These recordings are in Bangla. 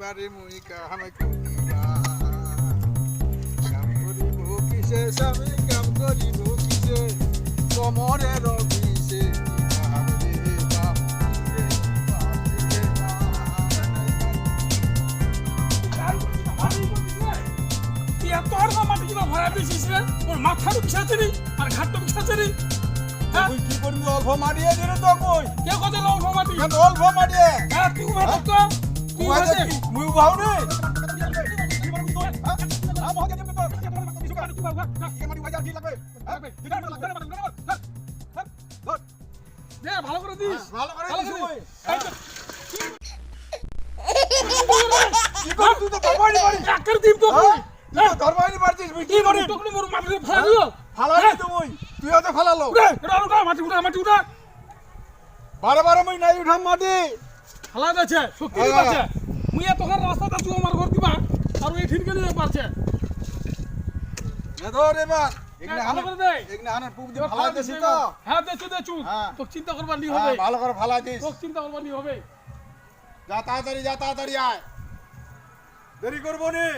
পারে মুই কাহামে কাম করিব কিসে স্বামী কাম করিব। রে তুই এত আর মাটি কিনা ভরা দিছিস রে ওর মাথার পিছাচ্ছে নি আর ঘাটটা পিছাচ্ছে হ্যাঁ? তুই কি করবি অল্প মারিয়ে দিলে তো কই? কে কথা লও মাটি অল্প মারিয়ে? হ্যাঁ তুই ভাত তো তুই ভাত মুই ভাও রে দে ভালো করে দিস। ভালো করে ভালো করে কি করবি তুই তো ধরবাইনি মারি দিন তো হ্যাঁ? তুই তো ধরবাইনি মারছিস মুই কি কি করে টুকলি মোর মাটিতে ফেলা ফালালি তো মুই তুই তো ফালালো উঠে এটা উঠা মাটি উঠা মাটি উঠা। বারে বারে মুই নাই উঠাম মাটি। ফালা যাচ্ছে শক্তি হ্যাঁ। পাচ্ছে মুই এত ঘর রাস্তাটা তুই আমার ঘর দিবা আর এই ঠিনকে নিয়ে পারছে। এ ধর এবার। এখানে ভালো করে দে এখানে হানা পুক দিয়ে এবার ফালাই ফালা দিছি দিছি তো। হ্যাঁ দেচু দেচু। চিন্তা করবার নি হবে। ভালো করে ফালাই দিস তোকে চিন্তা করবার নি হবে। যা তাড়াতাড়ি যা তাড়াতাড়ি আয়। দেরি করব নি।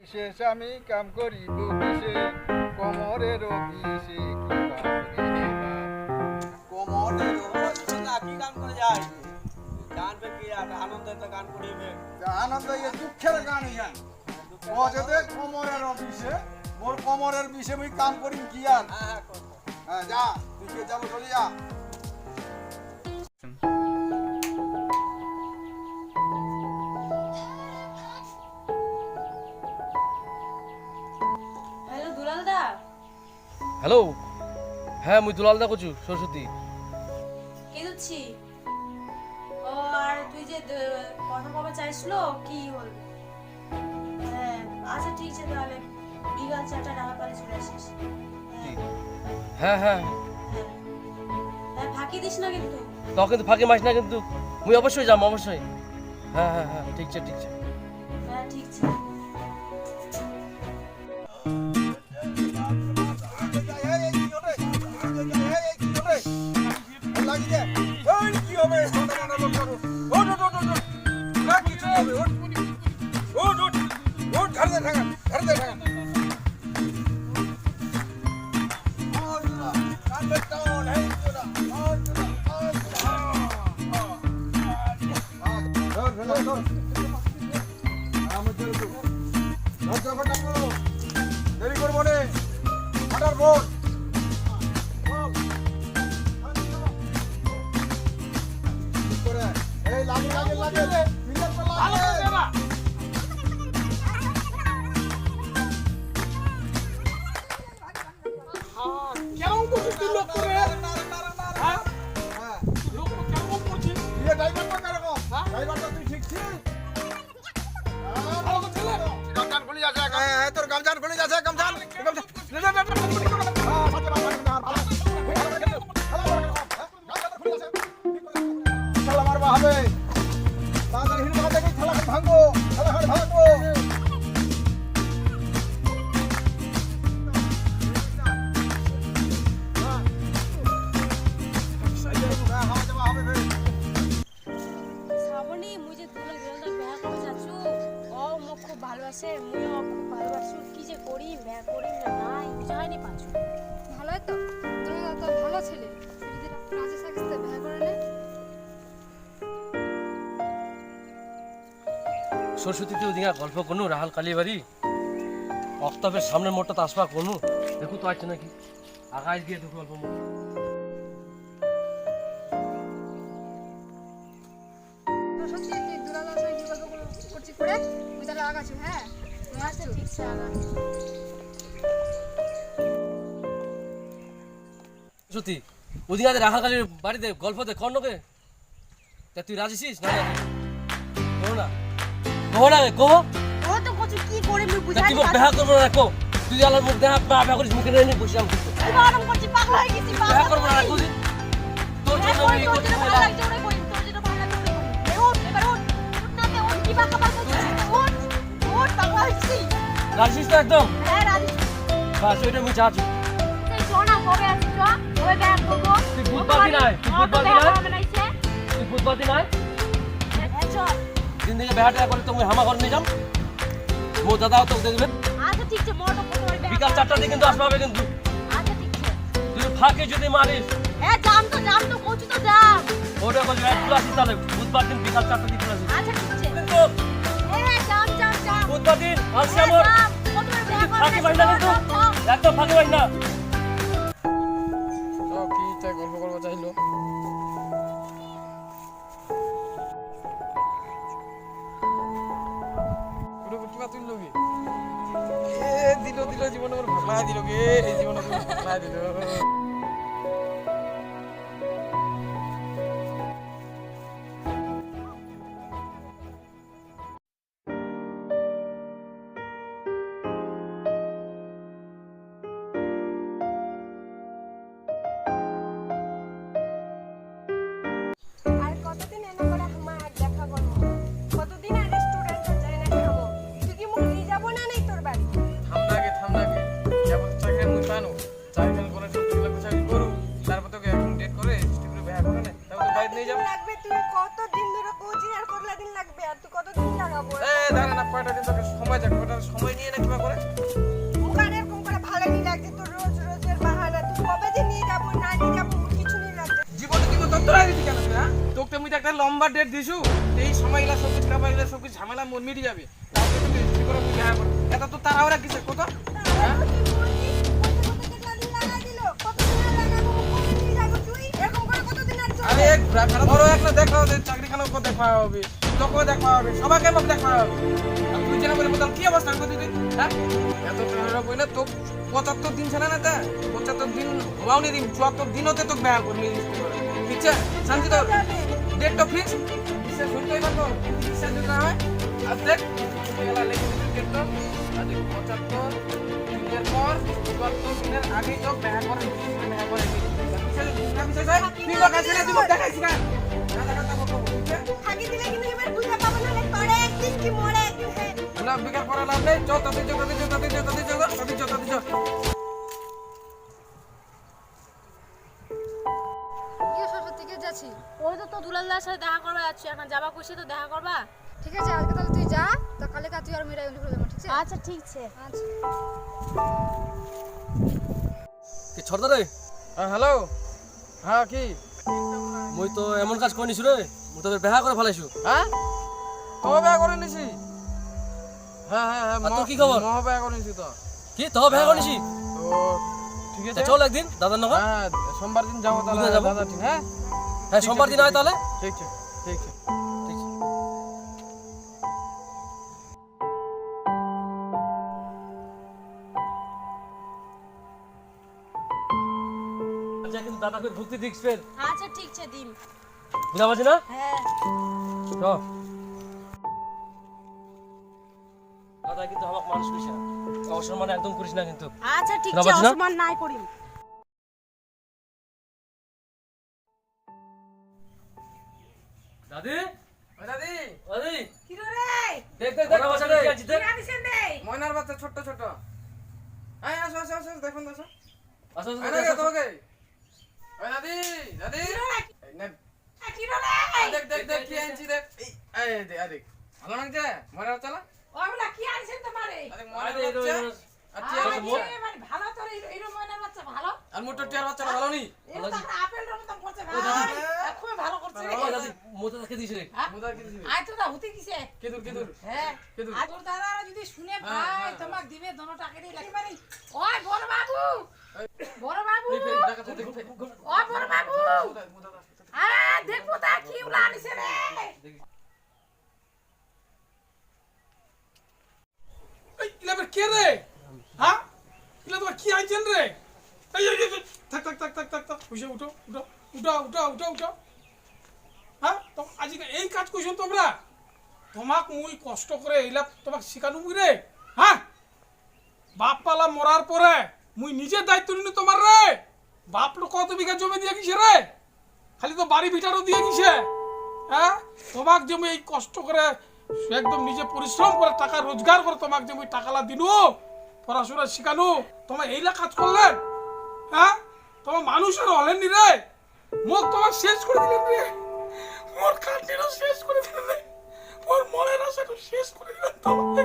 বিশেষ আমি কাম কোমরের কোমরের না কি করে যায়? গান কি আনন্দ তো গান করিবে। আনন্দ দুঃখের গান ইয়ান বজতে কোমরের বিষে মোর কোমরের বিষে মুই কাম করিম কি আর? হ্যাঁ হ্যাঁ। হ্যাঁ যা তুই কে যাব চলে যা। হ্যালো দুলাল দা। হ্যালো? হ্যাঁ মুই দুলাল দা করছু সরস্বতী। কে দিচ্ছি ও আর তুই যে কথা কবে চাইছিল কি হল? হ্যাঁ আচ্ছা ঠিক আছে তাহলে। বিকাল চারটা টাকা পারে চলে আসিস। হ্যাঁ। হ্যাঁ হ্যাঁ। হ্যাঁ। হ্যাঁ ফাঁকি দিস না কিন্তু। তখন কিন্তু ফাঁকি মাস না কিন্তু। মুই অবশ্যই যাম অবশ্যই। হ্যাঁ হ্যাঁ হ্যাঁ ঠিক আছে ঠিক আছে। হ্যাঁ ঠিক আছে। লাগি দে ওই কি হবে সোনা মানা লোক করো ওট ওট ওট ওট না কিছু হবে ওট ওট ওট ওট ঘর দে ঠাকা ঘর দে ঠাকা লাগে লাগে লাগে ফিঙ্গার পর ভালো করে লাগে দে না হ্যাঁ, কেমন করছিস তুই লোক করে করে যাচ্ছু ও মোক খুব ভালোবাসে মুই খুব ভালোবাসু কি যে করি বিয়া করি না নাই বুঝাইনি পাচ্ছু ভালোই তো? দুলাল তো ভালো ছেলে। যদি রাজি সরস্বতীতে ওদিকে গল্প করনু রাহাল কালীবাড়ি। অক্তাবের সামনের মোড়টা তো আসবা করনু। দেখু তো আছে নাকি? আগায় গিয়ে দেখু অল্প হ্যাঁ? ঠিক সত্যি ওদিকে বাড়িতে গল্প দে কর্ণকে। তা তুই রাজিছিস না। কো না কো ও তো কি করে মুই কি করব না কো তুই আলার মুখ দেখা পা পা করিস মুখে নিয়ে বসে আমি তুই গরম করছিস পাগল হয়ে গেছিস দেখা করব না কোনদিন তোর জন্য আমি করতে ভালো লাগছে ওটাই করিস, তোর যেটা ভালো লাগছে ওটাই করিস। এ এবার উঠ। উঠ না তে, উঠ, কি বাঁকা বাঁকা করছিস? উঠ, উঠ, পাগল হয়েছিস। রাজিস তো একদম হ্যাঁ, রাজি। বাস ওইটা কবে কবে ব্যায়াম করব? তুই আয়, তুই চল। দিন থেকে বেহাটা করে তুমি হামা করে নিয়ে যাম মো দাদাও তো দেখবে আচ্ছা, ঠিক আছে, ওই বিকাল কর। চারটার দিকে কিন্তু আসতে হবে কিন্তু আচ্ছা, ঠিক আছে। তুই ফাঁকে যদি মারিস এ, যাম তো, যাম তো, কচু তো যাম। ওটা বলছি একটু আসিস তাহলে বুধবার দিন বিকাল চারটার দিকে আসিস আচ্ছা, ঠিক আছে। কিন্তু এ, যাম, যাম, যাম। বুধবার দিন আসছি করবে, ফাঁকি পাই না কিন্তু। একদম ফাঁকি পাই ভাগলা দিল লাগাবো এ দাঁড়া না কয়টা দিন তোকে সময় যাক কয়টা সময় নিয়ে না কিবা করে। মুখ এরকম করে ভালো নি লাগছে তোর রোজ রোজের বাহানা। তুই কবে যে নিয়ে যাব না নিয়ে যাব কিছু নেই লাগছে জীবনে কেন তুই, হ্যাঁ? তোকে তুমি তো একটা লম্বা ডেট দিছু। এই সময়গুলা সব কিছু খাবার সব কিছু ঝামেলা মন মিটে যাবে। তারপরে তুমি রেজিস্ট্রি করে তুই কর। তো কিসের? কত? হ্যাঁ আর এক ঘোরা ফেরা ধরো একটা দেখা হবে চাকরি খানো দেখা হবে। তোকেও দেখা হবে, সবাইকে মোক দেখা হবে। আর তুই যেন বলতাম কি অবস্থা? করতে তুই হ্যাঁ? এত টাকা বই তো পঁচাত্তর দিন ছিল না তা? পঁচাত্তর দিন হওয়াও দিন, চুয়াত্তর দিনতে তোকে ব্যয় করবি ঠিক আছে শান্তি তো? ডেট তো ফিক্স বিশ্বাস শুনতেই পারব বিশ্বাস যদি না হয় আর দেখ এগুলা লিখে দিবি ডেট তো। আর পঁচাত্তর দিনের পর, চুয়াত্তর দিনের আগেই তো ব্যয় করে ব্যয় করে বিশ্বাস বিশ্বাস হয় তুই কাছে না তুই না ফাঁকি হ্যাঁ তো তো দুলালদার সাথে দেখা করবা যাচ্ছি এখন যাবা কইছে তো দেখা করবা ঠিক আছে আজকে তাহলে তুই যা তো কালে তুই আর মেয়েরা করে দেবো ঠিক আছে আচ্ছা ঠিক আছে আচ্ছা রে হ্যালো হ্যাঁ কি? মুই তো এমন কাজ করে নিছু রে মই তোদের বেহা করে ফেলাইছু। হ্যাঁ তো বেহা করে নিছি। হ্যাঁ হ্যাঁ হ্যাঁ তোর কি খবর? মহ বেহা করে নিছি তো কি তো বেহা করে নিছি? তো ঠিক আছে। চল একদিন দাদার নগর হ্যাঁ সোমবার দিন যাব। তাহলে দাদা ঠিক হ্যাঁ হ্যাঁ সোমবার দিন হয় তাহলে ঠিক ঠিক ঠিক কিন্তু দাদা দিস ফের। আচ্ছা ঠিক আছে দিন। বুঝা পারছি না? হ্যাঁ। চ। দাদা কিন্তু আমাকে মানুষ করিস না অসম্মান একদম করিস না কিন্তু। আচ্ছা ঠিক আছে? অসম্মান নাই করিম। দাদি? ওই দাদি। দাদি? কি রে দেখ দেখ দেখ বাচ্চা রে দেখ। ময়নার বাচ্চা ছোট্ট ছোট আয় আসো আসো আসো দেখুন আসো আসো আসো। তোমাকে। ওই দাদি দাদি। কি? রে দেখ দেখ দেখ কি আনছি দেখ। এই। ভালো লাগছে? মানে ভালো নি কি হ্যাঁ আর হ্যাঁ, হ্যাঁ। মানে দেখব তা কি উলা আনিছে রে এই ইলাবার কে রে হ্যাঁ ইলা তোমার কি আনছেন রে এই এই এই, এই, থাক থাক থাক উঠো উঠো উঠো উঠো উঠো উঠো। হ্যাঁ তো আজকে এই কাজ কইছো তোমরা? তোমাক মুই কষ্ট করে এইলা তোমাক শিখানো মুই রে। হ্যাঁ? বাপ পালা মরার পরে মুই নিজের দায়িত্ব নিনি তোমার রে। বাপ কত বিঘা জমি দিয়ে গেছে রে? খালি তো বাড়ি ভিটারও দিয়ে গেছে। হ্যাঁ? তোমাক যে মুই এই কষ্ট করে একদম নিজে পরিশ্রম করে টাকা রোজগার করে তোমাক যে মুই টাকালা দিনু, পড়াশোনা শিখানো তোমার এইলা কাজ করলেন হ্যাঁ? তোমার মানুষের হলেন নি রে। মুখ তোমার শেষ করে দিলেন রে। মোর কান্ডিটা শেষ করে দিলেন রে। মোর মনের আশাটা শেষ করে দিলেন তোমাকে।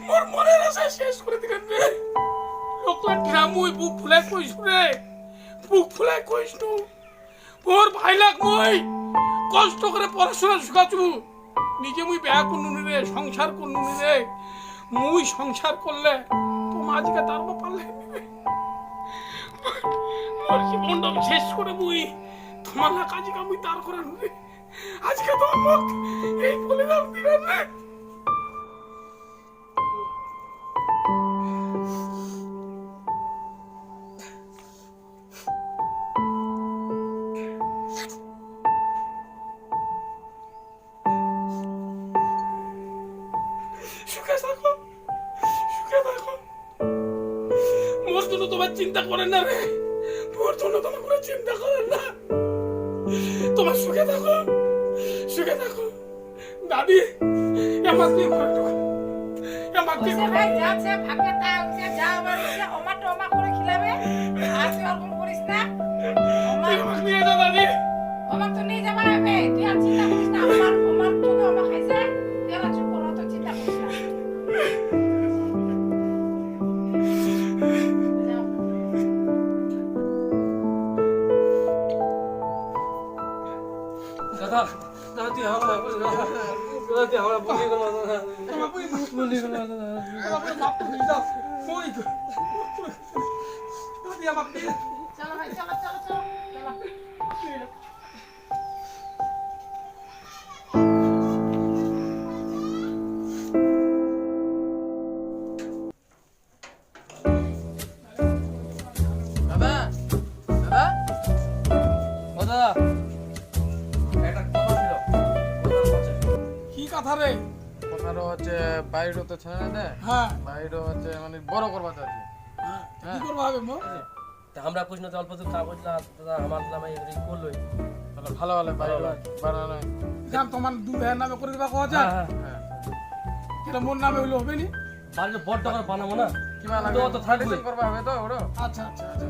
মোর মনের আশা শেষ করে দিলেন রে। লোকলা ড্রামুই বুক ফুলাই কইস রে। বুক ফুলাই কইস নু। মোর ভাই লাগ মই। কষ্ট করে পড়াশোনা শিখাচু নিজে মুই বেয়া করনুনি রে, সংসার করনুনি রে। মুই সংসার করলে, তোমার আজকে তার পারলে মোর জীবনটা শেষ করে মুই তোমার না কাজে কামুই তার করে রে আজকে তো এই বলে দিলেন রে। সুখে সুখে তোমার চিন্তা করেন না রে। জন্য তোমার কোনো চিন্তা করেন না। তোমার সুখে থাকো সুখে থাকো। দাদি আমার ঘরে ঢুকো আমার দিয়ে ওসে দাদি আমাকে নিয়ে চলো ভাই চলো চলো চলো। চলো কথা ছিল কথা বলছে কি কথা রে? কথাটা হচ্ছে বাইরে তো ছেড়ে না? হ্যাঁ। বাইরে হচ্ছে মানে বড় করবা চাচ্ছি। কি করব হবে মো তা আমরা কুছ না তো অল্প তো কাগজ না দাদা আমার নামে এগুলি করলোই। তাহলে ভালো ভালো বাইরে বানানো জান তোমার দু ভাইয়ের নামে করে দিবা কোয়া যান হ্যাঁ হ্যাঁ। হ্যাঁ মোর নামে হইলে হবে নি? বাড়িতে বড় টাকার বানাবো না? কিবা তো লাগবে তো থাকবে করবা হবে তো ওরো? আচ্ছা আচ্ছা আচ্ছা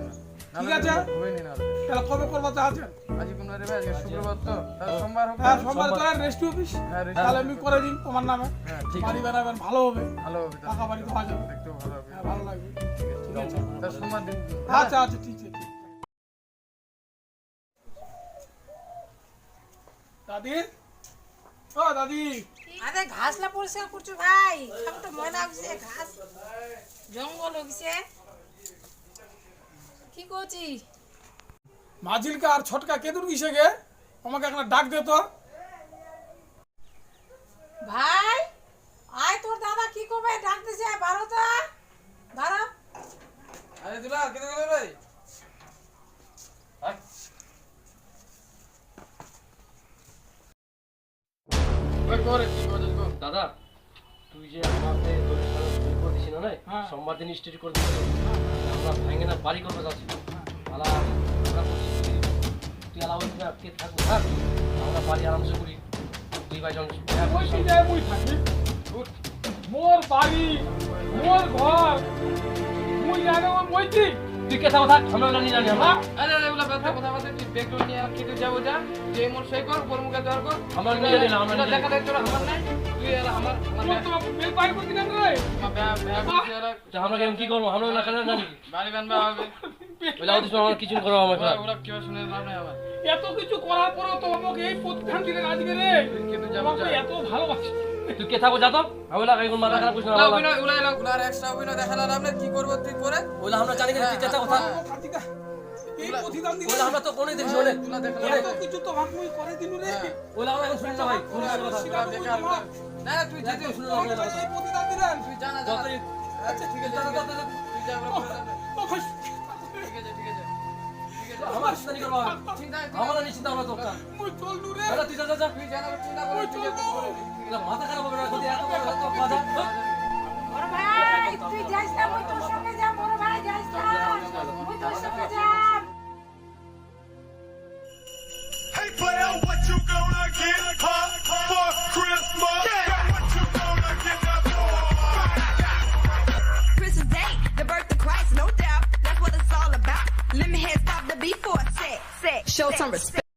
ঠিক আছে? হবে নি না তাহলে কবে করবা চাচ্ছেন আজ কোন রে আজকে শুক্রবার তো। তাহলে সোমবার হোক। হ্যাঁ সোমবার তোরা রেস্ট অফিস হ্যাঁ তাহলে আমি করে দিন তোমার নামে। হ্যাঁ ঠিক বাড়ি বেড়াবেন ভালো হবে। ভালো হবে। টাকা বাড়ি পাওয়া যাবে দেখতেও ভালো হবে। হ্যাঁ ভালো লাগবে। ঠিক আছে। আচ্ছা আচ্ছা ঠিক আছে দাদি ও দাদি আরে ঘাসলা পরিষ্কার করছ ভাই। তো ময়লা হচ্ছে ঘাস। জঙ্গল হচ্ছে কি করছি? মাঝিলকা আর ছটকা কেদুর কিসে গে? আমাকে একটা ডাক দে তো। ভাই দিন স্টেজ করে দিছি আমরা ভেঙে না বাড়ি করবে যাচ্ছি। আলা আমরা তুই তুই আলা ওই না কে থাকব থাক। আমরা বাড়ি আরামসে করি দুই ভাই জন যায় মুই থাকি মোর বাড়ি মোর ঘর। মুই জানে ওই তুই কে থাকো থাক আমরা জানি জানি আমরা। হ্যাঁ আরে আরে ওগুলা কথা কথা তুই ব্যাকগ্রাউন্ড নিয়ে আর কেটে যাব যা। যে মোর সই কর উপর মুখে দেওয়ার কর। আমরা নিয়ে জানি আমরা দেখা দেখ তোরা আমার নাই। আমার আমার দেন আমরা কি করব আমরা না কেন জানি বাড়ি বানবা হবে ওলা ওদের আমার কিছু করব আমাকে ওরা কেউ শুনে লাভ নাই আবার এত কিছু করার পরেও তো আমাকে এই প্রতিষ্ঠান দিলেন আজকে রে কিন্তু এত ভালোবাসি তুই কে থাকো যা আমি ওলা এখন মাথা খারাপ করছিস না অভিনয় উলাই লাগ ওনার এক্সট্রা অভিনয় দেখালাম আপনি কি করব তুই করে ওলা আমরা জানি না তুই কে থাকো এই প্রতিদান দিলে ওলা আমরা তো কোনে দিন শোনে কিছু তো আমাকে মুই করে দিলু রে ওলা আমরা এখন শুনি ভাই শুনি কথা বেকার না তুই যেতে শুনি না। প্রতিদান দিলেন তুই জানা যতই আচ্ছা ঠিক আছে তুই যা করে। ও ভাই ঠিক আছে ঠিক আছে। আমার চিন্তা করব চিন্তা আমার নিশ্চিত আমরা তো মুই চললু রে দাদা তুই যা যা যা। তুই জানা চিন্তা করে মুই তুই করে এলা মাথা খারাপ হবে না যদি এত এত কথা বড় ভাই তুই যাইস না মুই তোর সঙ্গে যা বড় ভাই যাইস না। মুই তোর সঙ্গে যাম Hey player, what you gonna get? Show some respect.